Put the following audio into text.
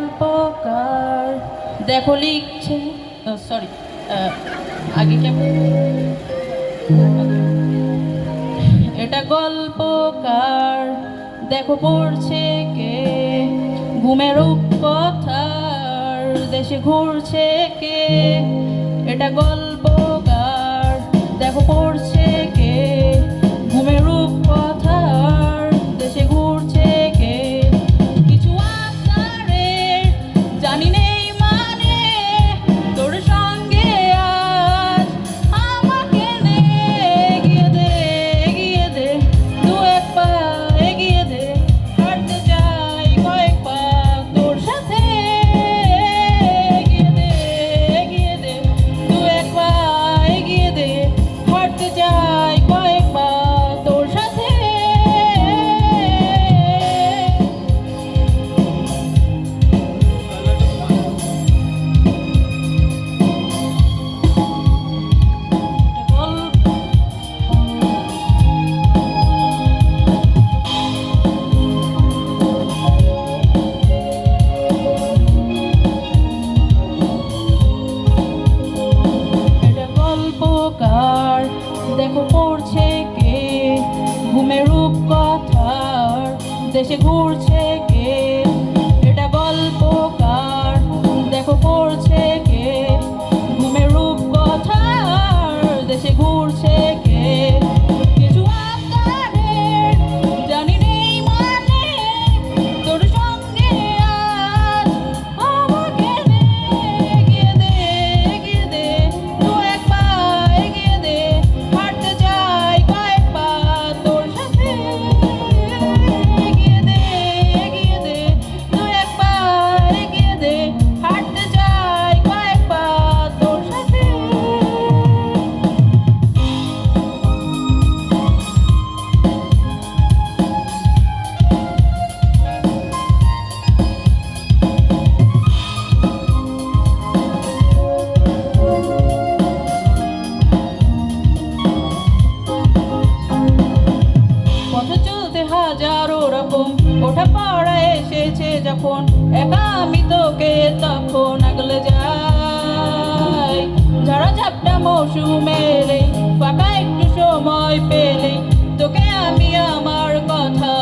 গল্পকার দেখো, লিখছে। সরি আগে কেমন? এটা গল্পকার দেখো, পড়ছে কে? ঘুমের কথার দেশে ঘুরছে কে? এটা গল্প দেশে ঘুরছে কে? এটা গল্প কার দেখো পড়ছে ওটা পাড়া এসেছে যখন একা আমি তোকে তখন আগলে যাই। ঝড়া ঝাপটা মৌসুমের ফাঁকা একটু সময় পেলে তোকে আমি আমার কথা